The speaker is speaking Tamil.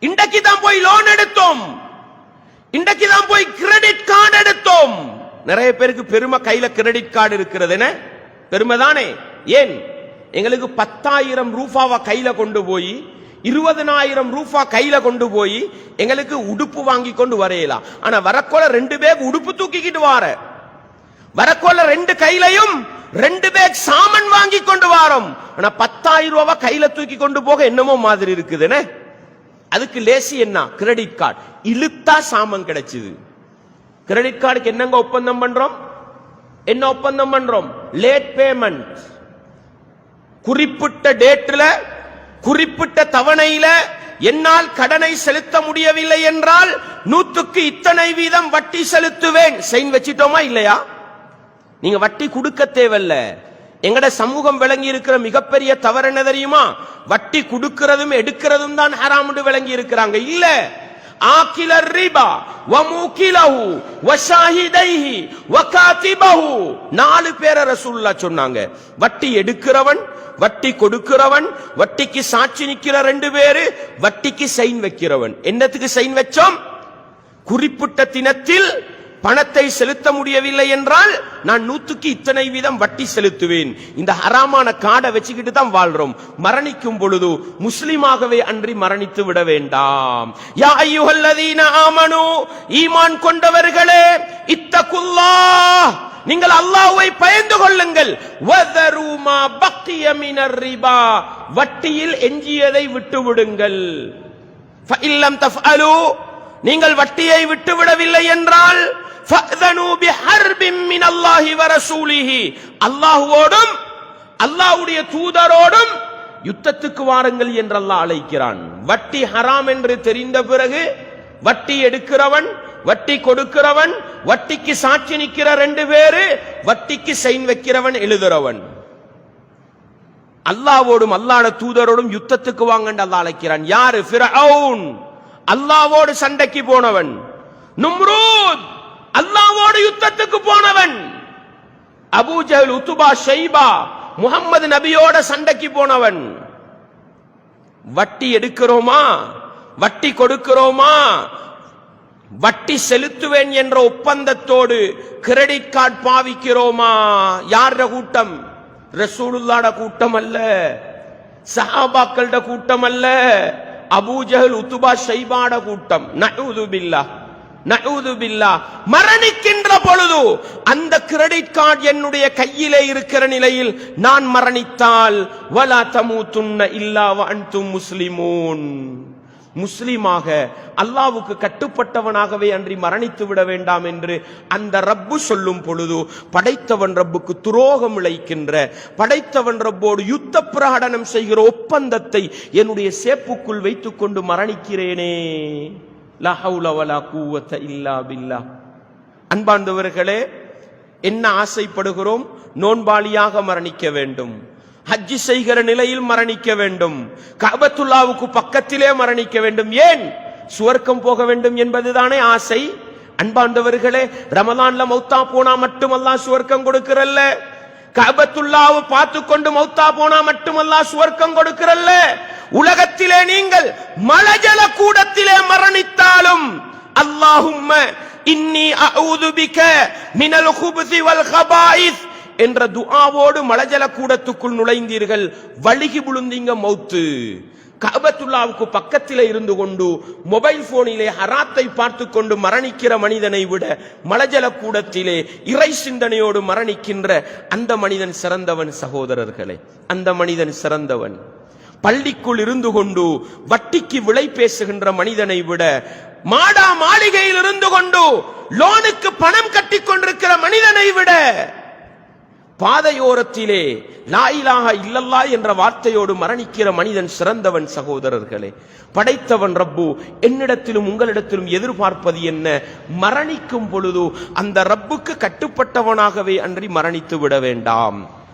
இன்றைக்கு தான் போய் லோன் எடுத்தோம். இன்றைக்கு தான் போய் கிரெடிட் கார்டு எடுத்தோம். நிறைய பேருக்கு பெருமை கையில கிரெடிட் கார்டு இருக்கிறது. என்ன? பெருமை தானே? ஏன்? எங்களுக்கு பத்தாயிரம் ரூபாவை கையில கொண்டு போய் இருபதனாயிரம் ரூபா கையில கொண்டு போய் எங்களுக்கு உடுப்பு வாங்கி கொண்டு வரையலாம். ஆனா வரக்கோல ரெண்டு பேக் உடுப்பு தூக்கிக்கிட்டு வார. வரக்கோல ரெண்டு கையிலையும் ரெண்டு பேக் சாமன் வாங்கி கொண்டு வாரோம். ஆனா பத்தாயிரம் ரூபாய் கையில தூக்கி கொண்டு போக என்னமோ மாதிரி இருக்குதுன்னு அதுக்கு லேசி என்ன? கிரெடிட் கார்டு இழுத்தா சாமம் கிடைச்சது. கிரெடிட் கார்டுக்கு என்னங்க ஒப்பந்தம் பண்றோம்? என்ன ஒப்பந்தம் பண்றோம்? லேட் பேமெண்ட் குறிப்பிட்ட டேட்ல குறிப்பிட்ட தவணையில என்னால் கடனை செலுத்த முடியவில்லை என்றால் நூத்துக்கு இத்தனை வீதம் வட்டி செலுத்துவேன். சைன் வச்சிட்டோமா இல்லையா? நீங்க வட்டி கொடுக்க தேவையில்ல. எங்கட சமூகம் விளங்கி இருக்கிற மிகப்பெரிய தவறு என்ன தெரியுமா? வட்டி கொடுக்கிறதும் எடுக்கிறதும் தான் ஹராமுண்டு விளங்கி இருக்கிறாங்க இல்ல. ஆக்கில ரிபா வமுகிலஹு வஷாஹிதைஹி வகாதிபஹு நாலு பேரை ரசூல்லா சொன்னாங்க. வட்டி எடுக்கிறவன் வட்டி கொடுக்கிறவன் வட்டிக்கு சாட்சி நிக்கிற ரெண்டு பேரு வட்டிக்கு சைன் வைக்கிறவன். என்னத்துக்கு சைன் வச்சோம்? குறிப்பிட்ட தினத்தில் பணத்தை செலுத்த முடியவில்லை என்றால் நான் நூத்துக்கு இத்தனை வீதம் வட்டி செலுத்துவேன். இந்த ஹராமான காடை வச்சுக்கிட்டு தான் வாழ்றோம். மரணிக்கும் பொழுது முஸ்லிமாகவே அன்றி மரணித்து விட வேண்டாம். யா ஐயுஹல்லதீன ஆமனு ஈமான் கொண்டவர்களே இத்தகுல்லா நீங்கள் அல்லாஹ்வை பயந்து கொள்ளுங்கள். வதருமா பக்கிய மினர் ரிபா வட்டியில் எஞ்சியதை விட்டு விடுங்கள் தஃஅலு நீங்கள் வட்டியை விட்டுவிடவில்லை என்றால் அல்லாஹுவோடும் அல்லாஹுடைய அல்லாஹ்வுடைய தூதரோடும் யுத்தத்துக்கு வாருங்கள் என்று அல்லாஹ் அழைக்கிறான் வட்டி ஹராம் என்று தெரிந்த பிறகு வட்டி எடுக்கிறவன் வட்டி கொடுக்கிறவன் வட்டிக்கு சாட்சி நிற்கிற ரெண்டு பேரு வட்டிக்கு சைன் வைக்கிறவன் எழுதுறவன் அல்லாவோடும் அல்லாட தூதரோடும் யுத்தத்துக்கு வாங்கன்னு அல்லாஹ் அழைக்கிறான் யாரு அல்லாவோடு சண்டைக்கு போனவன் நும்ரூத் அல்லாவோடு யுத்தத்துக்கு போனவன் அபூஜஹல் உத்துபா ஷைபா முகம்மது நபியோட சண்டைக்கு போனவன். வட்டி எடுக்கிறோமா? வட்டி கொடுக்கிறோமா? வட்டி செலுத்துவேன் என்ற ஒப்பந்தத்தோடு கிரெடிட் கார்டு பாவிக்கிறோமா? யார கூட்டம்? ரசூலுல்லாட கூட்டம் அல்ல. சஹாபாக்களோட கூட்டம் அல்ல. அபூஜஹல் உத்துபா ஷைபாட கூட்டம். நூதுபில்லா பில்லா மரணிக்கின்ற பொழுது அந்த கிரெடிட் கார்டு என்னுடைய கையிலே இருக்கிற நிலையில் நான் மரணித்தால் வலா தமூத்துன்ன இல்லா அன்தும் முஸ்லிமூன். முஸ்லீமாக அல்லாவுக்கு கட்டுப்பட்டவனாகவே அன்றி மரணித்து விட வேண்டாம் என்று அந்த ரப்பு சொல்லும் பொழுது படைத்தவன் ரப்புக்கு துரோகம் இழைக்கின்ற படைத்தவன் ரப்போடு யுத்த பிரகடனம் செய்கிற ஒப்பந்தத்தை என்னுடைய சேப்புக்குள் வைத்துக்கொண்டு மரணிக்கிறேனே. அன்பாண்டவர்களே என்ன ஆசைப்படுகிறோம்? நோன்பாளியாக மரணிக்க வேண்டும். ஹஜ்ஜி செய்கிற நிலையில் மரணிக்க வேண்டும். கபத்துல்லாவுக்கு பக்கத்திலே மரணிக்க வேண்டும். ஏன்? சுவர்க்கம் போக வேண்டும் என்பதுதானே ஆசை. அன்பாண்டவர்களே ரமதான்ல மௌத்தா போனா மட்டுமல்லா சுவர்க்கம் கொடுக்கிறல்ல. கபத்துல்லாவை பார்த்து கொண்டு மௌத்தா போனா மட்டுமல்லா சுவர்க்கம் கொடுக்கிறல்ல. உலகத்திலே நீங்கள் மலஜல கூடத்திலே மரணித்தாலும் அல்லாஹும் இன்னி அஊது மினல் வல் ஹபாயிஸ் என்ற துஆவோடு மலஜல கூடத்துக்குள் நுழைந்தீர்கள். வழுகி விழுந்தீங்க மௌத்து. கபத்துல்லாவுக்கு பக்கத்தில் இருந்து கொண்டு மொபைல் போனிலே ஹராத்தை பார்த்து கொண்டு மரணிக்கிற மனிதனை விட மலஜல கூடத்திலே இறை சிந்தனையோடு மரணிக்கின்ற அந்த மனிதன் சிறந்தவன் சகோதரர்களே. அந்த மனிதன் சிறந்தவன். பள்ளிக்குள் இருந்து கொண்டு வட்டிக்கு விலை பேசுகின்ற மனிதனை விட மாடா மாளிகையில் இருந்து கொண்டு லோனுக்கு பணம் கட்டி கொண்டிருக்கிற மனிதனை விட பாதையோரத்திலே லாயிலாக இல்லல்லா என்ற வார்த்தையோடு மரணிக்கிற மனிதன் சிறந்தவன் சகோதரர்களே. படைத்தவன் ரப்பு என்னிடத்திலும் உங்களிடத்திலும் எதிர்பார்ப்பது என்ன? மரணிக்கும் பொழுது அந்த ரப்புக்கு கட்டுப்பட்டவனாகவே அன்றி மரணித்து விட வேண்டாம்.